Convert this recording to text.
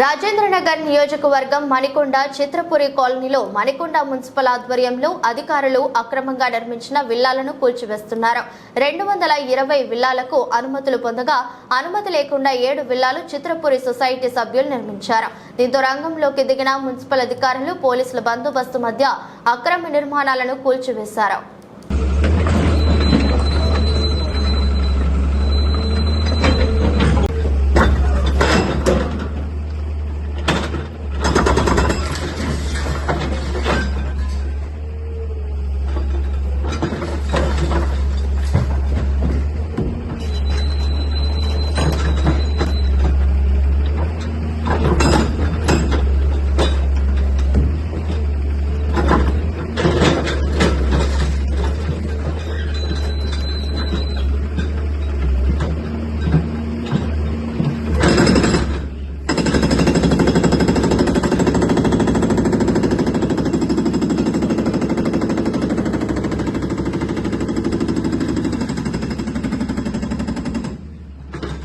రాజేంద్రనగర్ నియోజకవర్గం మణికొండ చిత్రపురి కాలనీలో మణికొండ మున్సిపల్ ఆధ్వర్యంలో అధికారులు అక్రమంగా నిర్మించిన విల్లాలను కూల్చివేస్తున్నారు. రెండు వందల ఇరవై విల్లాలకు అనుమతులు పొందగా అనుమతి లేకుండా ఏడు విల్లాలు చిత్రపురి సొసైటీ సభ్యులు నిర్మించారు. దీంతో రంగంలోకి దిగిన మున్సిపల్ అధికారులు పోలీసుల బందోబస్తు మధ్య అక్రమ నిర్మాణాలను కూల్చివేశారు.